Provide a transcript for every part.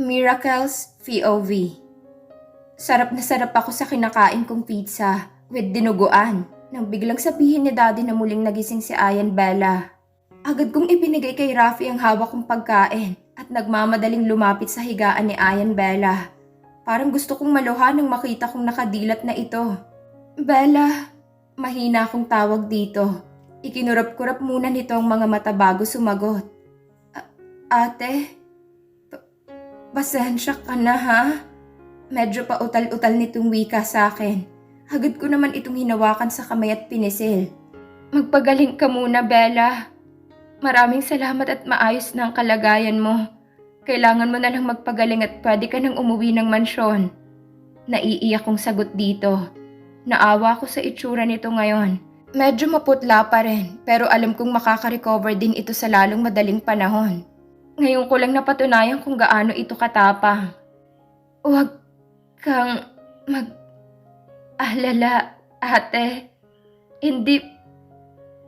Miracles VOV Sarap na sarap ako sa kinakain kong pizza with dinuguan nang biglang sabihin ni daddy na muling nagising si Ayan Bella. Agad kong ibinigay kay Rafi ang hawak kong pagkain at nagmamadaling lumapit sa higaan ni Ayan Bella. Parang gusto kong maluha nang makita kong nakadilat na ito. Bella, mahina akong tawag dito. Ikinurap-kurap muna nito ang mga mata bago sumagot. "A- ate, pasensya ka na ha? Medyo pa utal-utal nitong wika sa akin. Hagad ko naman itong hinawakan sa kamay at pinisil. Magpagaling ka muna, Bella. Maraming salamat at maayos na ang kalagayan mo. Kailangan mo na lang magpagaling at pwede ka nang umuwi ng mansyon. Naiiyak kong sagot dito. Naawa ko sa itsura nito ngayon. Medyo maputla pa rin, pero alam kong makaka-recover din ito sa lalong madaling panahon. Ngayon ko lang napatunayan kung gaano ito katapang. Huwag kang mag-alala, ate. Hindi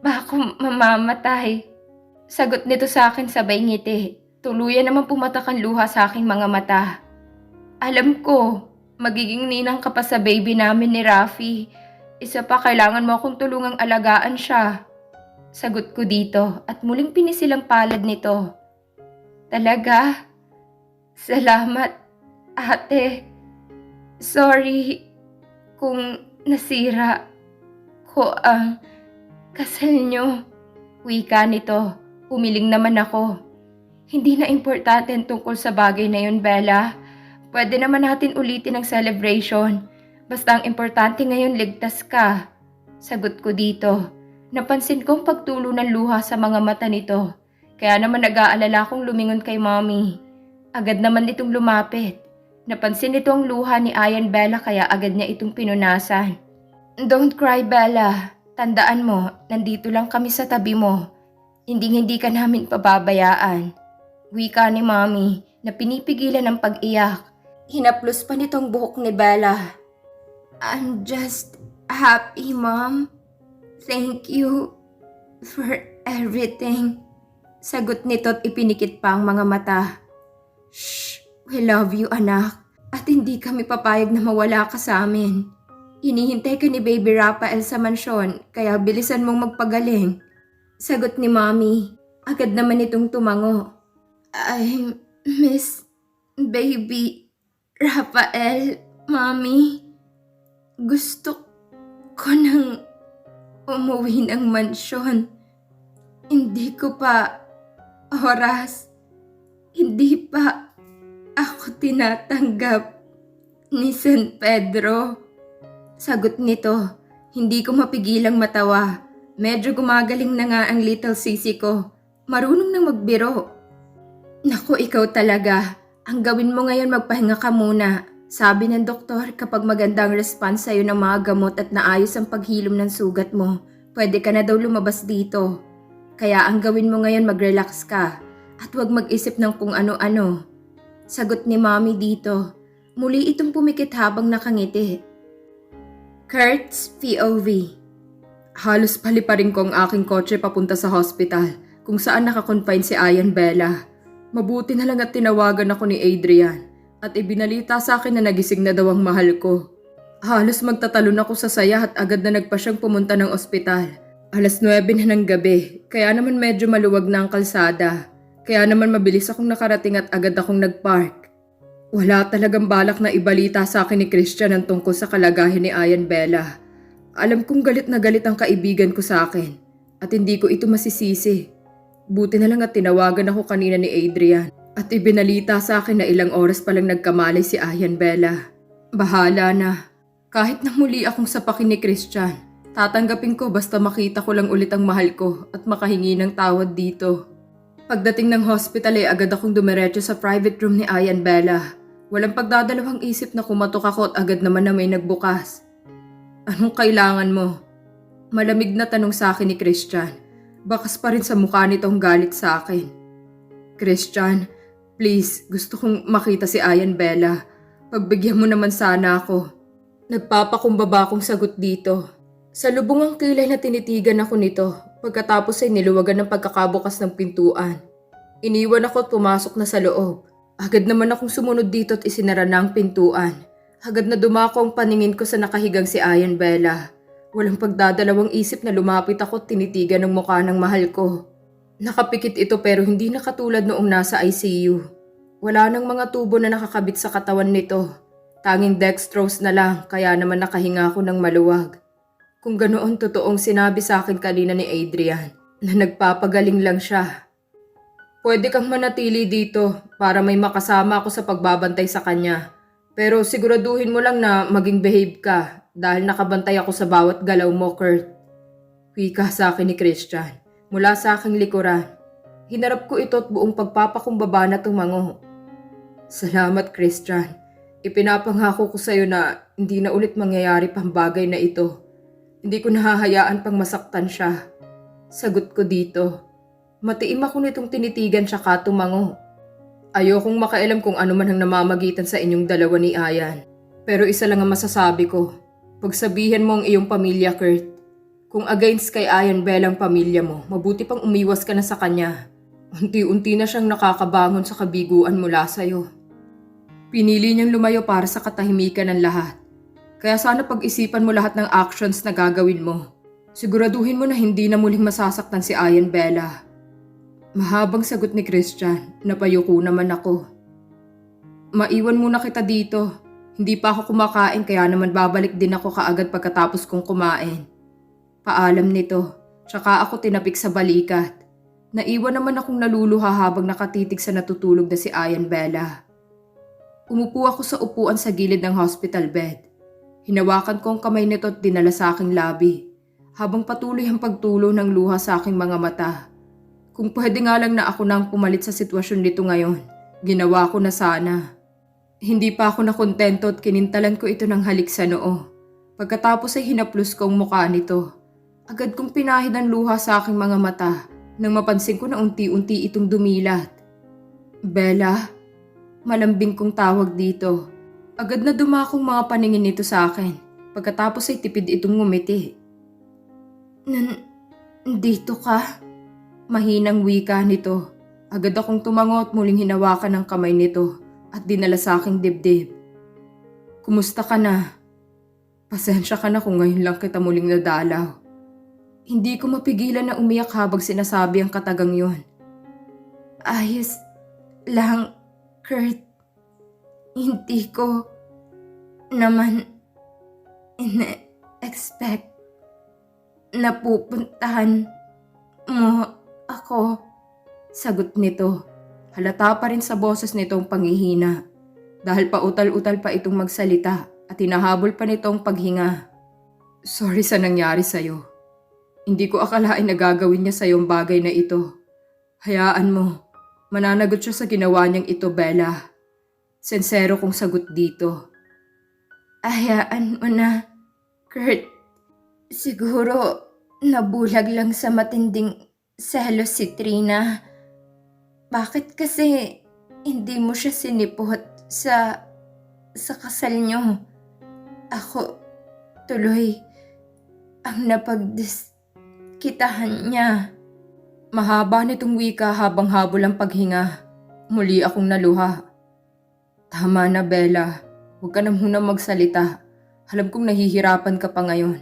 ba ako mamamatay? Sagot nito sa akin sabay ngiti. Tuluyan naman pumatak ang luha sa aking mga mata. Alam ko, magiging ninang ka pa sa baby namin ni Rafi. Isa pa, kailangan mo akong tulungang alagaan siya. Sagot ko dito at muling pinisilang palad nito. Talaga? Salamat, ate. Sorry kung nasira ko ang kasal nyo. Wika nito, umiling naman ako. Hindi na importante tungkol sa bagay na yun, Bella. Pwede naman natin ulitin ang celebration. Basta ang importante ngayon ligtas ka. Sagot ko dito. Napansin kong pagtulo ng luha sa mga mata nito. Kaya naman nag-aalala kong lumingon kay mommy. Agad naman itong lumapit. Napansin nito ang luha ni Ayan Bella kaya agad niya itong pinunasan. Don't cry, Bella. Tandaan mo, nandito lang kami sa tabi mo. Hindi hindi ka namin pababayaan. Wika ni Mommy na pinipigilan ang pag-iyak. Hinaplos pa nitong buhok ni Bella. I'm just happy, Mom. Thank you for everything. Sagot nito at ipinikit pa ang mga mata. Shh, we love you, anak. At hindi kami papayag na mawala ka sa amin. Hinihintay ka ni Baby Rafael sa mansyon, kaya bilisan mong magpagaling. Sagot ni Mommy. Agad naman itong tumango. I miss Baby Rafael, Mommy. Gusto ko nang umuwi ng mansyon. Hindi ko pa oras. Hindi pa ako tinatanggap ni San Pedro. Sagot nito, hindi ko mapigilang matawa. Medyo gumagaling na nga ang little sisi ko. Marunong nang magbiro. Naku, ikaw talaga. Ang gawin mo ngayon magpahinga ka muna. Sabi ng doktor, kapag magandang response sa'yo ng mga gamot at naayos ang paghilom ng sugat mo, pwede ka na daw lumabas dito. Kaya ang gawin mo ngayon mag-relax ka at huwag mag-isip ng kung ano-ano. Sagot ni Mommy dito. Muli itong pumikit habang nakangiti. Kurt's POV Halos paliparin ko ang aking kotse papunta sa hospital kung saan nakakonfine si Ayan Bella. Mabuti na lang at tinawagan ako ni Adrian at ibinalita sa akin na nagising na daw ang mahal ko. Halos magtatalon ako sa saya at agad na nagpa siyang pumunta ng ospital. Alas 9 na ng gabi, kaya naman medyo maluwag na ang kalsada. Kaya naman mabilis akong nakarating at agad akong nagpark. Wala talagang balak na ibalita sa akin ni Christian ang tungkol sa kalagayan ni Ayan Bella. Alam kong galit na galit ang kaibigan ko sa akin at hindi ko ito masisisi. Buti na lang at tinawagan ako kanina ni Adrian at ibinalita sa akin na ilang oras palang nagkamalay si Ayan Bella. Bahala na. Kahit na muli akong sapakin ni Christian, tatanggapin ko basta makita ko lang ulit ang mahal ko at makahingi ng tawad dito. Pagdating ng hospital ay agad akong dumiretso sa private room ni Ayan Bella. Walang pagdadalawang isip na kumatok ako at agad naman na may nagbukas. Anong kailangan mo? Malamig na tanong sa akin ni Christian. Bakas pa rin sa mukha nitong galit sa akin. Christian, please, gusto kong makita si Ayan Bella. Pagbigyan mo naman sana ako. Nagpapakumbaba akong sagot dito. Sa lubong ang kilay na tinitigan ako nito, pagkatapos ay niluwagan ng pagkakabukas ng pintuan. Iniwan ako at pumasok na sa loob. Agad naman akong sumunod dito at isinara na ang pintuan. Agad na dumako ang paningin ko sa nakahigang si Ayan Bella. Walang pagdadalawang isip na lumapit ako at tinitigan ng mukha ng mahal ko. Nakapikit ito pero hindi na katulad noong nasa ICU. Wala nang mga tubo na nakakabit sa katawan nito. Tanging dextrose na lang kaya naman nakahinga ako ng maluwag. Kung ganoon totoong sinabi sa akin kanina ni Adrian na nagpapagaling lang siya. Pwede kang manatili dito para may makasama ako sa pagbabantay sa kanya. Pero siguraduhin mo lang na maging behave ka dahil nakabantay ako sa bawat galaw mo, Kurt. Wika sa akin ni Christian mula sa aking likuran. Hinarap ko ito at buong pagpapakumbaba na tumango. Salamat, Christian. Ipinapangako ko sa iyo na hindi na ulit mangyayari pang bagay na ito. Hindi ko nahahayaan pang masaktan siya. Sagot ko dito. Matiim ako nitong tinitigan siya katumango. Ayokong makailam kung ano man ang namamagitan sa inyong dalawa ni Ayan. Pero isa lang ang masasabi ko. Pagsabihan mo ang iyong pamilya, Kurt. Kung against kay Ayan Bell ang pamilya mo, mabuti pang umiwas ka na sa kanya. Unti-unti na siyang nakakabangon sa kabiguan mula sa'yo. Pinili niyang lumayo para sa katahimikan ng lahat. Kaya sana pag-isipan mo lahat ng actions na gagawin mo. Siguraduhin mo na hindi na muling masasaktan si Ayan Bella. Mahabang sagot ni Christian, napayuko naman ako. Maiwan muna kita dito. Hindi pa ako kumakain kaya naman babalik din ako kaagad pagkatapos kong kumain. Paalam nito, tsaka ako tinapik sa balikat. Naiwan naman akong naluluha habang nakatitig sa natutulog na si Ayan Bella. Umupo ako sa upuan sa gilid ng hospital bed. Hinawakan ko ang kamay nito at dinala sa aking labi habang patuloy ang pagtulo ng luha sa aking mga mata. Kung pwede nga lang na ako nang pumalit sa sitwasyon nito ngayon, ginawa ko na sana. Hindi pa ako nakontento at kinintalan ko ito ng halik sa noo. Pagkatapos ay hinaplos ko ang mukha nito. Agad kong pinahid ang luha sa aking mga mata nang mapansin ko na unti-unti itong dumilat. Bella, malambing kong tawag dito. Agad na dumakong mga paningin nito sa akin. Pagkatapos ay tipid itong ngumiti. Nan, dito ka? Mahinang wika nito. Agad akong tumango at muling hinawakan ang kamay nito at dinala sa aking dibdib. Kumusta ka na? Pasensya ka na kung ngayon lang kita muling nadalaw. Hindi ko mapigilan na umiyak habang sinasabi ang katagang yon. Ayos lang, Kurt. Hindi ko naman ina-expect na pupuntahan mo ako. Sagot nito. Halata pa rin sa boses nitong pangihina. Dahil pautal-utal pa itong magsalita at hinahabol pa nitong paghinga. Sorry sa nangyari sa'yo. Hindi ko akalain na gagawin niya sa'yo ang bagay na ito. Hayaan mo. Mananagot siya sa ginawa niyang ito, Bella. Sensero kong sagot dito. Hayaan mo na, Kurt. Siguro nabulag lang sa matinding selos si Trina. Bakit kasi hindi mo siya sinipot sa sa kasal niyo? Ako tuloy ang napagdiskitahan niya. Mahaba nitong wika habang habol ang paghinga. Muli akong naluha. Tama na, Bella. Huwag ka na muna magsalita. Alam kong nahihirapan ka pa ngayon.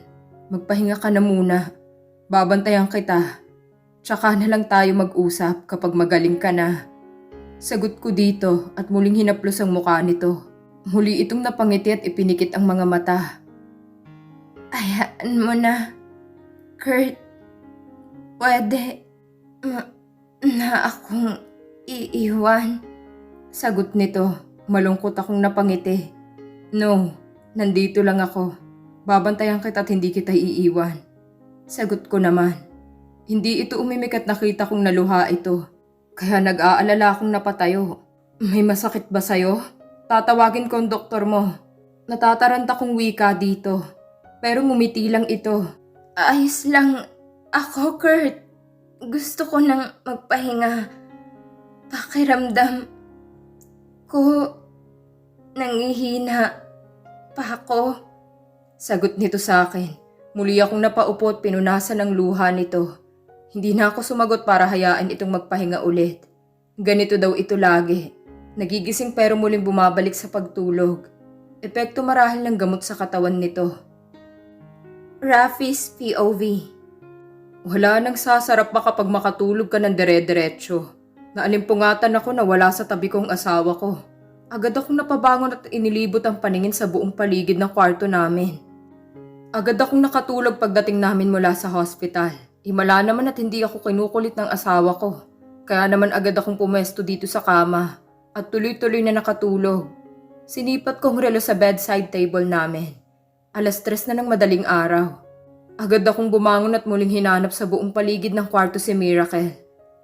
Magpahinga ka na muna. Babantayan kita. Tsaka na lang tayo mag-usap kapag magaling ka na. Sagot ko dito at muling hinaplos ang mukha nito. Muli itong napangiti at ipinikit ang mga mata. Ayaan mo na, Kurt. Pwede na akong iiwan. Sagot nito, malungkot akong napangiti. No, nandito lang ako. Babantayan kita at hindi kita iiwan. Sagot ko naman. Hindi ito umimik at nakita kong naluha ito. Kaya nag-aalala akong napatayo. May masakit ba sa'yo? Tatawagin ko ang doktor mo. Natataranta kong wika dito. Pero ngumiti lang ito. Ayos lang ako, Kurt. Gusto ko nang magpahinga. Pakiramdam ko nangihina pa ako. Sagot nito sa akin. Muli akong napaupo at pinunasan ng luha nito. Hindi na ako sumagot para hayaan itong magpahinga ulit. Ganito daw ito lagi. Nagigising pero muling bumabalik sa pagtulog. Epekto marahil ng gamot sa katawan nito. Rafi's POV Wala nang sasarap pa kapag makatulog ka ng dire-diretso. Naalimpungatan ako na wala sa tabi kong asawa ko. Agad akong napabangon at inilibot ang paningin sa buong paligid ng kwarto namin. Agad akong nakatulog pagdating namin mula sa hospital. Himala naman at hindi ako kinukulit ng asawa ko. Kaya naman agad akong pumesto dito sa kama at tuloy-tuloy na nakatulog. Sinipat kong relo sa bedside table namin. Alas tres na ng madaling araw. Agad akong bumangon at muling hinanap sa buong paligid ng kwarto si Miracle.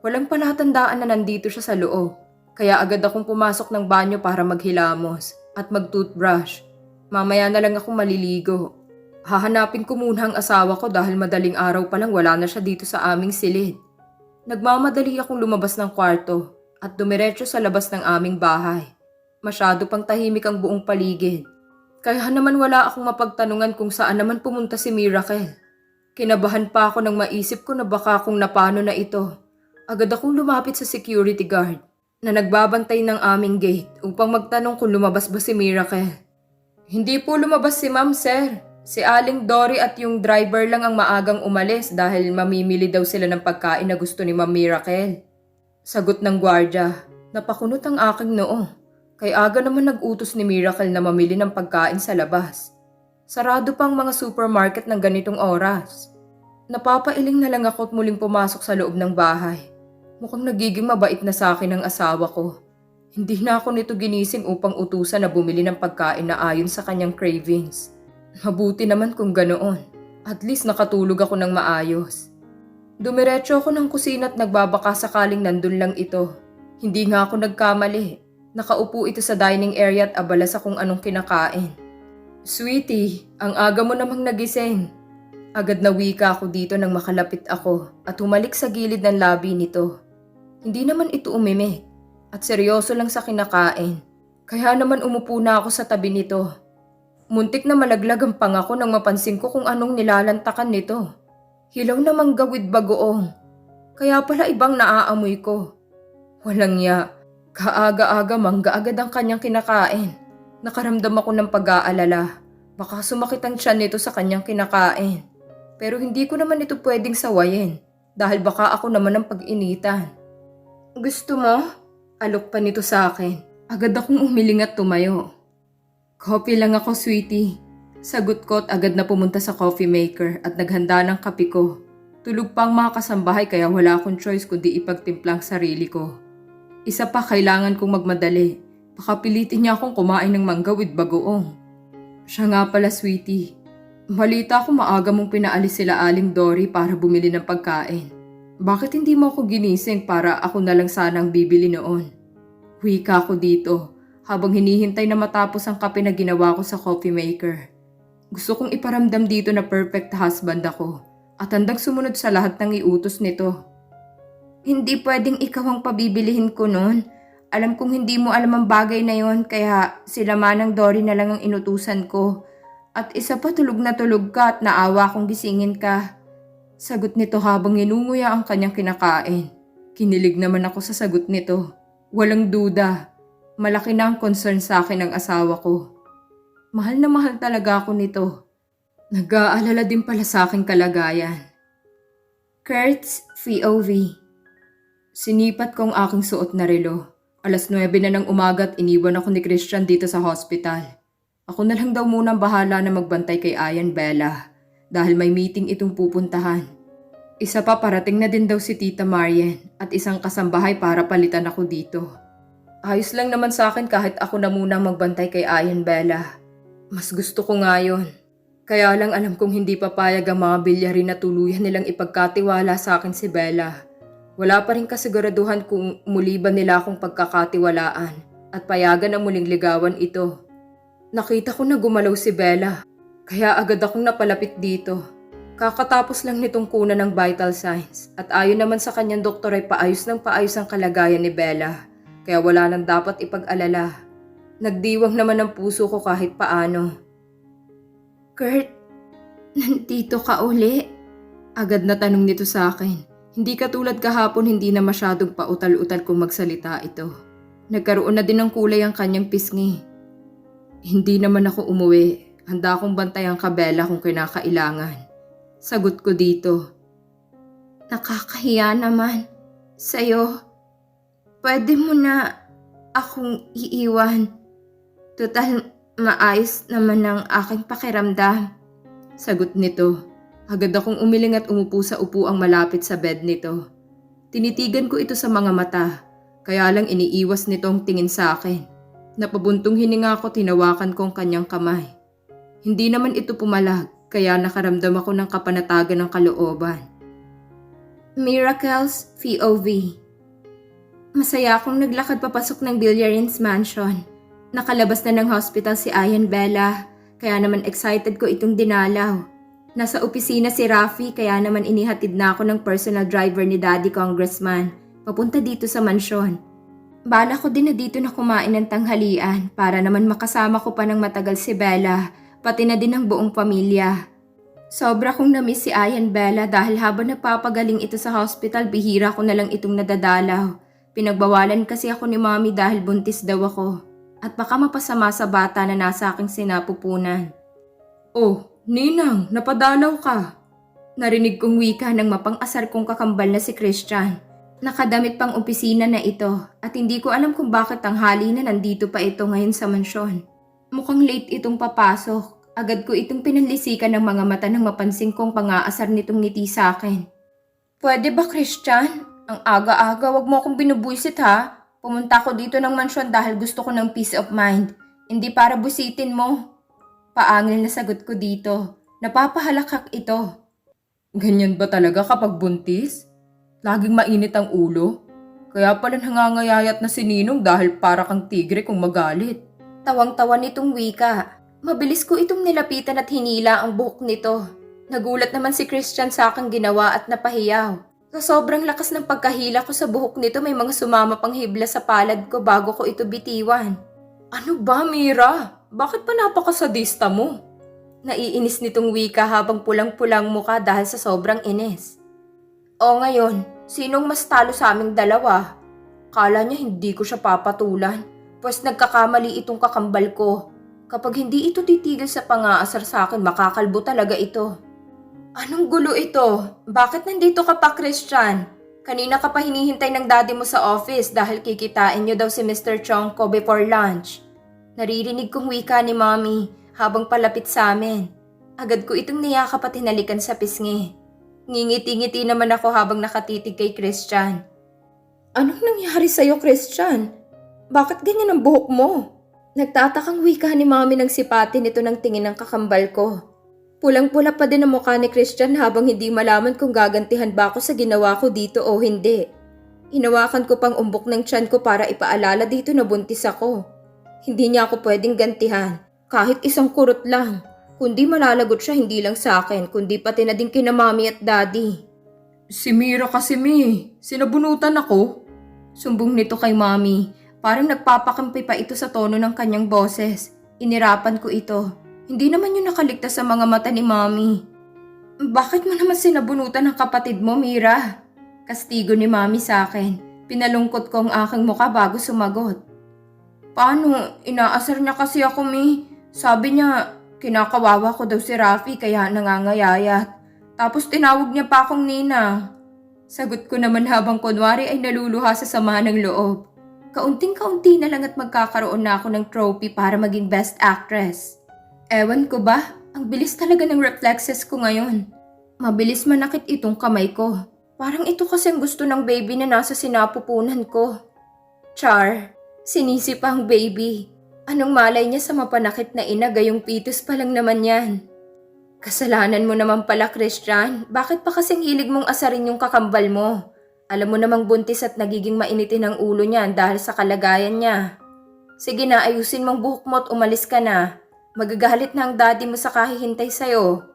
Walang palatandaan na nandito siya sa loob. Kaya agad akong pumasok ng banyo para maghilamos at mag-toothbrush. Mamaya na lang ako maliligo. Hahanapin ko muna ang asawa ko dahil madaling araw pa lang wala na siya dito sa aming silid. Nagmamadali akong lumabas ng kwarto at dumiretso sa labas ng aming bahay. Masyado pang tahimik ang buong paligid. Kaya naman wala akong mapagtanungan kung saan naman pumunta si Miracle. Kinabahan pa ako nang maisip ko na baka kung napano na ito. Agad akong lumapit sa security guard na nagbabantay ng aming gate upang magtanong kung lumabas ba si Miracle. Hindi po lumabas si ma'am, sir. Si Aling Dory at yung driver lang ang maagang umalis dahil mamimili daw sila ng pagkain na gusto ni Ma'am Miracle. Sagot ng gwardya, napakunot ang aking noo. Kay aga naman nag-utos ni Miracle na mamili ng pagkain sa labas. Sarado pang mga supermarket ng ganitong oras. Napapailing na lang ako at muling pumasok sa loob ng bahay. Mukhang nagiging mabait na sa akin ang asawa ko. Hindi na ako nito ginising upang utusan na bumili ng pagkain na ayon sa kanyang cravings. Mabuti naman kung ganoon. At least nakatulog ako ng maayos. Dumiretso ako ng kusina at nagbabaka sakaling nandun lang ito. Hindi nga ako nagkamali. Nakaupo ito sa dining area at abala sa kung anong kinakain. Sweetie, ang aga mo namang nagising. Agad na wika ako dito nang makalapit ako at humalik sa gilid ng labi nito. Hindi naman ito umimik at seryoso lang sa kinakain. Kaya naman umupo na ako sa tabi nito. Muntik na malaglag ang pangako nang mapansin ko kung anong nilalantakan nito. Hilaw na manggawid bagoong. Kaya pala ibang naaamoy ko. Walang ya. Kaaga-aga mangga agad ang kanyang kinakain. Nakaramdam ako ng pag-aalala. Baka sumakit ang tiyan nito sa kanyang kinakain. Pero hindi ko naman ito pwedeng sawayin dahil baka ako naman ang pag-initan. Gusto mo? Alok pa nito sa akin. Agad akong umiling at tumayo. Coffee lang ako, sweetie. Sagot ko at agad na pumunta sa coffee maker at naghanda ng kape ko. Tulog pa ang mga kasambahay kaya wala akong choice kundi ipagtimplang sarili ko. Isa pa kailangan kong magmadali. Baka pilitin niya akong kumain ng mangga with bagoong. Siya nga pala, sweetie. Malita ko maaga mong pinaalis sila Aling Dory para bumili ng pagkain. Bakit hindi mo ako ginising para ako na lang sanang bibili noon? Wika ko dito habang hinihintay na matapos ang kape na ginawa ko sa coffee maker. Gusto kong iparamdam dito na perfect husband ako at handang sumunod sa lahat ng iutos nito. Hindi pwedeng ikaw ang pabibilihin ko noon. Alam kong hindi mo alam ang bagay na yon kaya sila manang Dory na lang ang inutusan ko. At isa pa tulog na tulog ka at naawa kong gisingin ka. Sagot nito habang inunguya ang kanyang kinakain. Kinilig naman ako sa sagot nito. Walang duda. Malaki na ang concern sa akin ng asawa ko. Mahal na mahal talaga ako nito. Nag-aalala din pala sa aking kalagayan. Kurt's POV Sinipat ko ang aking suot na relo. Alas 9 na ng umaga at iniwan ako ni Christian dito sa hospital. Ako na lang daw muna ang bahala na magbantay kay Ayan Bella dahil may meeting itong pupuntahan. Isa pa parating na din daw si Tita Marian at isang kasambahay para palitan ako dito. Ayos lang naman sa akin kahit ako na muna magbantay kay Ayan Bella. Mas gusto ko nga yun. Kaya lang alam kong hindi papayag ang mga bilyarin na tuluyan nilang ipagkatiwala sa akin si Bella. Wala pa rin kasiguraduhan kung muli ba nila akong pagkakatiwalaan at payagan na muling ligawan ito. Nakita ko na gumalaw si Bella, kaya agad akong napalapit dito. Kakatapos lang nitong kuna ng vital signs at ayon naman sa kanyang doktor ay paayos ng paayos ang kalagayan ni Bella, kaya wala nang dapat ipag-alala. Nagdiwang naman ang puso ko kahit paano. Kurt, nandito ka uli? Agad na tanong nito sa akin. Hindi katulad kahapon hindi na masyadong pautal-utal kung magsalita ito. Nagkaroon na din ng kulay ang kanyang pisngi. Hindi naman ako umuwi. Handa akong bantayan ka, Bella, kung kinakailangan. Sagot ko dito. Nakakahiya naman. Sa'yo. Pwede mo na akong iiwan. Total, maayos naman ang aking pakiramdam. Sagot nito. Agad akong umiling at umupo sa upuang malapit sa bed nito. Tinitigan ko ito sa mga mata, kaya lang iniiwas nitong tingin sa akin. Napabuntong hininga ko tinawakan ko ang kanyang kamay. Hindi naman ito pumalag, kaya nakaramdam ako ng kapanatagan ng kalooban. Miracles VOV Masaya akong naglakad papasok ng Billiarins Mansion. Nakalabas na ng hospital si Ayan Bella, kaya naman excited ko itong dinalaw. Nasa opisina si Rafi kaya naman inihatid na ako ng personal driver ni Daddy Congressman papunta dito sa mansyon. Bala ko din na dito na kumain ng tanghalian para naman makasama ko pa ng matagal si Bella, pati na din ang buong pamilya. Sobra kong namiss si Ayan Bella dahil habang napapagaling ito sa hospital, bihira ko na lang itong nadadalaw. Pinagbawalan kasi ako ni Mommy dahil buntis daw ako. At baka mapasama sa bata na nasa aking sinapupunan. Oh, Ninang, napadalaw ka. Narinig kong wika ng mapang-asar kong kakambal na si Christian. Nakadamit pang opisina na ito at hindi ko alam kung bakit tanghali na nandito pa ito ngayon sa mansyon. Mukhang late itong papasok. Agad ko itong pinanlisikan ng mga mata nang mapansin kong pangaasar nitong ngiti sa akin. Pwede ba, Christian? Ang aga-aga, wag mo akong binubuisit ha. Pumunta ako dito ng mansyon dahil gusto ko ng peace of mind. Hindi para busitin mo. Paangil na sagot ko dito. Napapahalakak ito. Ganyan ba talaga kapag buntis? Laging mainit ang ulo? Kaya pala nangangayayat na si Ninong dahil para kang tigre kung magalit. Tawang-tawa nitong wika. Mabilis ko itong nilapitan at hinila ang buhok nito. Nagulat naman si Christian sa aking ginawa at napahiyaw. Sa sobrang lakas ng pagkahila ko sa buhok nito may mga sumama pang hibla sa palad ko bago ko ito bitiwan. Ano ba, Mira? Bakit pa napakasadista mo? Naiinis nitong wika habang pulang-pulang muka dahil sa sobrang inis. O ngayon, sinong mas talo sa aming dalawa? Kala niya hindi ko siya papatulan, pues nagkakamali itong kakambal ko. Kapag hindi ito titigil sa pangaasar sa akin, makakalbo talaga ito. Anong gulo ito? Bakit nandito ka pa, Christian? Kanina ka pa hinihintay ng daddy mo sa office dahil kikitain niyo daw si Mr. Chongko before lunch. Naririnig kong wika ni Mommy habang palapit sa amin. Agad ko itong niyakap at hinalikan sa pisngi. Ngingiti-ngiti naman ako habang nakatitig kay Christian. Anong nangyari sa'yo, Christian? Bakit ganyan ang buhok mo? Nagtatakang wika ni Mommy ng sipati nito ng tingin ng kakambal ko. Pulang-pula pa din ang mukha ni Christian habang hindi malaman kung gagantihan ba ako sa ginawa ko dito o hindi. Hinawakan ko pang umbok ng tiyan ko para ipaalala dito na buntis ako. Hindi niya ako pwedeng gantihan. Kahit isang kurot lang. Kundi malalagot siya hindi lang sa akin, kundi pati na din kina mami at daddy. Si Mira kasi mi, sinabunutan ako. Sumbong nito kay mami. Parang nagpapakampi pa ito sa tono ng kanyang boses. Inirapan ko ito. Hindi naman yun nakaligtas sa mga mata ni mami. Bakit mo naman sinabunutan ng kapatid mo, Mira? Kastigo ni mami sa akin. Pinalungkot ko ang aking muka bago sumagot. Paano? Inaasar niya kasi ako, Mi. Sabi niya, kinakawawa ko daw si Rafi kaya nangangayayat. Tapos tinawag niya pa akong Nina. Sagot ko naman habang kunwari ay naluluha sa sama ng loob. Kaunting-kaunti na lang at magkakaroon na ako ng trophy para maging best actress. Ewan ko ba, ang bilis talaga ng reflexes ko ngayon. Mabilis manakit itong kamay ko. Parang ito kasi ang gusto ng baby na nasa sinapupunan ko. Char, sinisi ang baby. Anong malay niya sa mapanakit na ina gayong pitus pa lang naman yan? Kasalanan mo naman pala, Christian. Bakit pa kasing hilig mong asarin yung kakambal mo? Alam mo namang buntis at nagiging mainitin ang ulo niyan dahil sa kalagayan niya. Sige na, ayusin mong buhok mo at umalis ka na. Magagalit na ang daddy mo sa kahihintay sa'yo.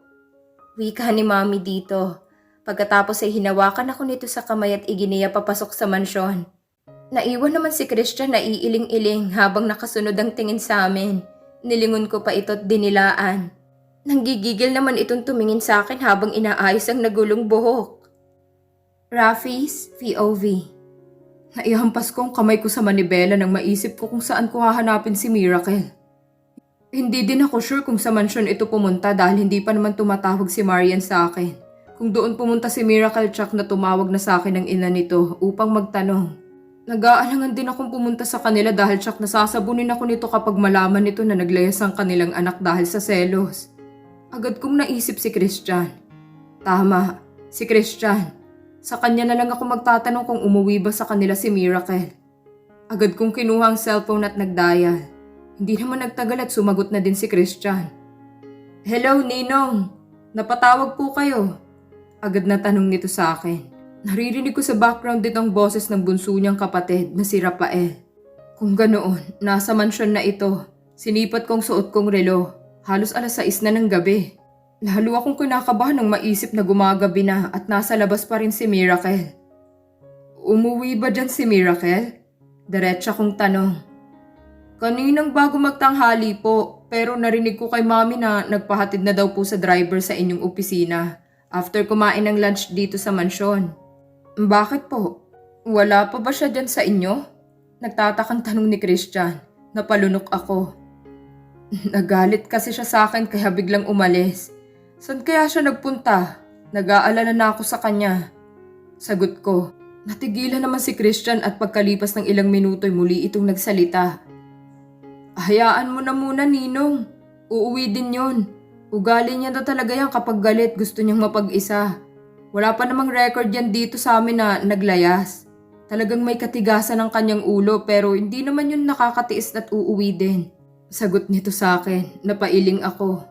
Wika ni mami dito. Pagkatapos ay hinawakan ako nito sa kamay at iginiya papasok sa mansyon. Naiwan naman si Christian na iiling-iling habang nakasunod ang tingin sa amin. Nilingon ko pa ito at dinilaan. Nanggigigil naman itong tumingin sa akin habang inaayos ang nagulong buhok. Rafi's POV Naihampas ko ang kamay ko sa manibela nang maisip ko kung saan ko hahanapin si Miracle. Hindi din ako sure kung sa mansyon ito pumunta dahil hindi pa naman tumatawag si Marian sa akin. Kung doon pumunta si Miracle Chuck na tumawag na sa akin ng ina nito upang magtanong. Nag-aalangan din akong pumunta sa kanila dahil Chuck nasasabunin ako nito kapag malaman nito na naglayas ang kanilang anak dahil sa selos. Agad kong naisip si Christian. Tama, si Christian. Sa kanya na lang ako magtatanong kung umuwi ba sa kanila si Miracle. Agad kong kinuha ang cellphone at nagdial. Hindi naman nagtagal at sumagot na din si Christian. Hello, Ninong. Napatawag po kayo. Agad na tanong nito sa akin. Naririnig ko sa background din ang boses ng bunso niyang kapatid na si Rafael. Kung ganoon, nasa mansyon na ito. Sinipat kong suot kong relo. Halos alas 6 na ng gabi. Lalo akong kinakabahan nang maisip na gumagabi na at nasa labas pa rin si Miracle. Umuwi ba dyan si Miracle? Diretsa kong tanong. Kaninang bago magtanghali po, pero narinig ko kay mami na nagpahatid na daw po sa driver sa inyong opisina after kumain ng lunch dito sa mansyon. Bakit po? Wala pa ba siya dyan sa inyo? Nagtatakang tanong ni Christian. Napalunok ako. Nagalit kasi siya sa akin kaya biglang umalis. Saan kaya siya nagpunta? Nag-aalala na ako sa kanya. Sagot ko, natigilan naman si Christian at pagkalipas ng ilang minuto'y muli itong nagsalita. Hayaan mo na muna, Ninong. Uuwi din yon. Ugali niya na talaga yan kapag galit gusto niyang mapag-isa. Wala pa namang record yan dito sa amin na naglayas. Talagang may katigasan ng kanyang ulo pero hindi naman yun nakakatiis at uuwi din. Sagot nito sa akin, napailing ako.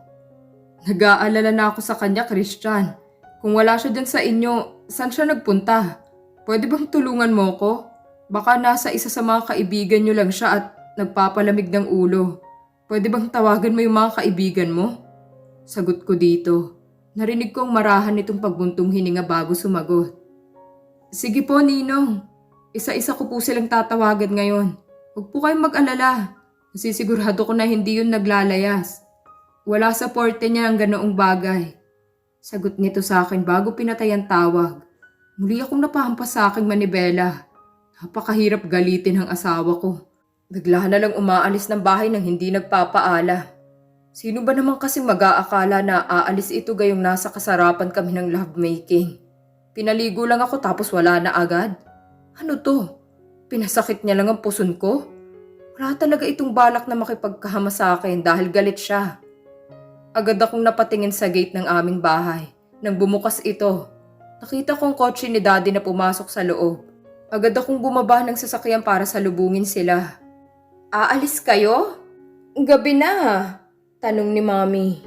Nag-aalala na ako sa kanya, Christian. Kung wala siya dyan sa inyo, saan siya nagpunta? Pwede bang tulungan mo ko? Baka nasa isa sa mga kaibigan niyo lang siya at nagpapalamig ng ulo. Pwede bang tawagan mo yung mga kaibigan mo? Sagot ko dito. Narinig kong marahan itong pagbuntong hininga bago sumagot. Sige po, Ninong. Isa-isa ko po silang tatawagan ngayon. Huwag po kayong mag-alala. Nasisigurado ko na hindi yun naglalayas. Wala sa porte niya ang ganoong bagay. Sagot nito sa akin bago pinatay ang tawag. Muli akong napahampas sa aking manibela. Napakahirap galitin ang asawa ko. Bigla na lang umaalis ng bahay nang hindi nagpapaala. Sino ba naman kasi mag-aakala na aalis ito gayong nasa kasarapan kami ng lovemaking? Pinaligo lang ako tapos wala na agad. Ano to? Pinasakit niya lang ang puson ko? Wala talaga itong balak na makipagkahama sa akin dahil galit siya. Agad akong napatingin sa gate ng aming bahay. Nang bumukas ito, nakita kong kotse ni daddy na pumasok sa loob. Agad akong bumaba ng sasakyan para salubungin sila. Aalis kayo? Gabi na. Tanong ni Mami.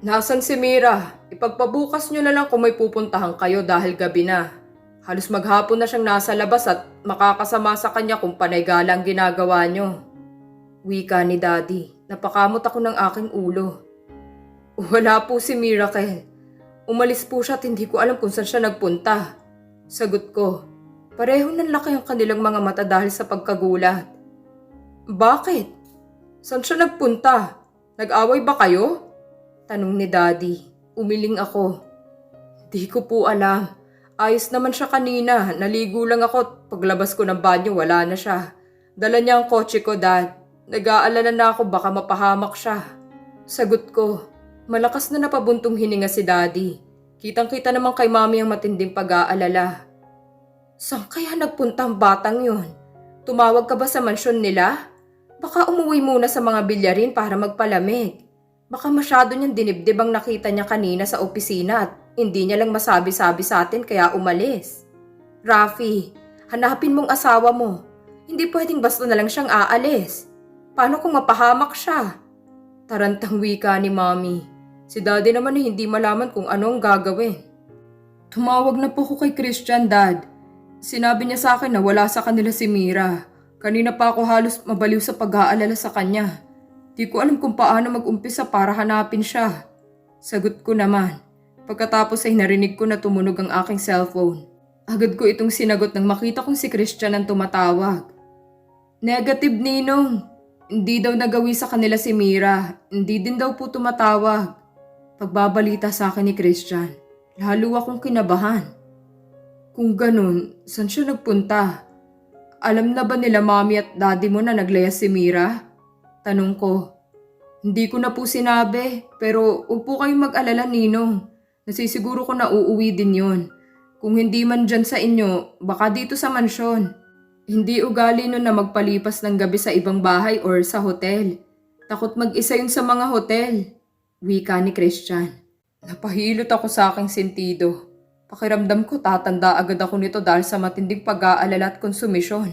Nasaan si Mira? Ipagpabukas nyo na lang kung may pupuntahan kayo dahil gabi na. Halos maghapon na siyang nasa labas at makakasama sa kanya kung panay gala ang ginagawa nyo. Wika ni Daddy. Napakamot ako ng aking ulo. Wala po si Miracle. Umalis po siya at hindi ko alam kung saan siya nagpunta. Sagot ko. Pareho ng laki ang kanilang mga mata dahil sa pagkagulat. Bakit? Saan siya nagpunta? Nag-away ba kayo? Tanong ni Daddy. Umiling ako. Di ko po alam. Ayos naman siya kanina. Naligo lang ako. Paglabas ko ng banyo, wala na siya. Dala niya ang kotse ko, Dad. Nag-aalala na ako baka mapahamak siya. Sagot ko. Malakas na napabuntong hininga si Daddy. Kitang-kita naman kay Mami ang matinding pag-aalala. Saan kaya nagpunta ang batang yun? Tumawag ka ba sa mansyon nila? Baka umuwi muna sa mga bilyarin para magpalamig. Baka masyado niyang dinibdib ang nakita niya kanina sa opisina at hindi niya lang masabi-sabi sa atin kaya umalis. Rafi, hanapin mong asawa mo. Hindi pwedeng basta na lang siyang aalis. Paano kung mapahamak siya? Tarantang wika ni Mami. Si Daddy naman ay hindi malaman kung ano ang gagawin. Tumawag na po ko kay Christian, Dad. Sinabi niya sa akin na wala sa kanila si Mira. Kanina pa ako halos mabaliw sa pag-aalala sa kanya. Di ko alam kung paano mag-umpisa para hanapin siya. Sagot ko naman. Pagkatapos ay narinig ko na tumunog ang aking cellphone. Agad ko itong sinagot nang makita kong si Christian ang tumatawag. Negative, Ninong. Hindi daw nagawi sa kanila si Mira. Hindi din daw po tumatawag. Pagbabalita sa akin ni Christian, lalo akong kinabahan. Kung ganun, saan siya nagpunta? alam na ba nila mami at daddy mo na naglayas si Mira? Tanong ko. Hindi ko na po sinabi, pero huwag po kayong mag-alala, Ninong. Nasisiguro ko na uuwi din yon. Kung hindi man dyan sa inyo, baka dito sa mansyon. Hindi ugali nun na magpalipas ng gabi sa ibang bahay or sa hotel. Takot mag-isa yun sa mga hotel. Wika ni Christian. Napahilot ako sa aking sentido. Pakiramdam ko tatanda agad ako nito dahil sa matinding pag-aalala at konsumisyon.